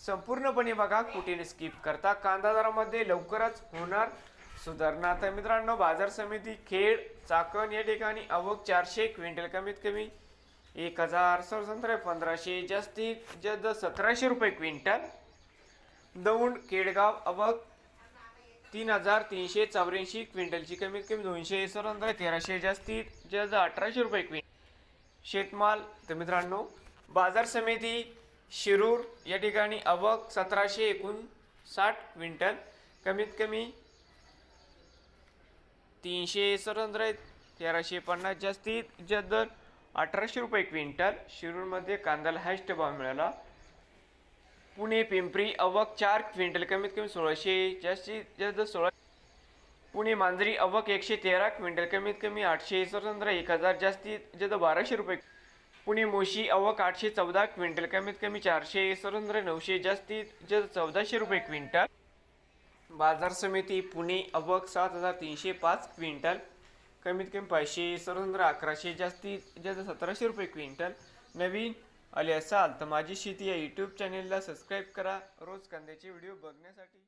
संपूर्णपणे बघा कुठे स्किप करता. कांदा दरामध्ये लवकरच होणार सुधारणा. तर मित्रांनो बाजार समिती खेड चाकण या ठिकाणी अवघ चारशे क्विंटल कमीत कमी एक हजार सरसंत्र पंधराशे जास्तीत जास्त सतराशे रुपये क्विंटल. दौंड केडगाव अवघ तीन हजार तीनशे चौऱ्याऐंशी क्विंटलची कमीत कमी दोनशे सरंत्र तेराशे जास्तीत जास्त अठराशे रुपये क्विंटल. शेतमाल तर मित्रांनो बाजार समिती शिरूर या ठिकाणी अवक सतराशे एकोणसाठ क्विंटल. कमीत कमी तीनशे सरंत्र तेराशे पन्नास जास्तीत जास्त दर अठराशे रुपये क्विंटल. शिरूरमध्ये कांद्याला हायस्ट भाव मिळाला. पुणे पिंपरी अवक चार क्विंटल. कमीत कमी सोळाशे जास्तीत जास्त सोळा. पुणे मांजरी अवक एकशे तेरा क्विंटल. कमीत कमी आठशे स्वतंत्र एक हजार जास्तीत जास्त बाराशे रुपये. पुणे मोशी अवक आठशे चौदा क्विंटल कमीत कमी चारशे स्वतंत्र नऊशे जास्तीत जास्त चौदाशे रुपये क्विंटल. बाजार समिती पुणे अवक सात हजार तीनशे पाच क्विंटल कमीत कमी पाचशे स्वतंत्र अकराशे जास्तीत जास्त सतराशे रुपये क्विंटल. नवीन आले असाल तर माझी शेती या यूट्यूब चॅनेलला सबस्क्राईब करा. रोज कांद्याचे व्हिडिओ बघण्यासाठी.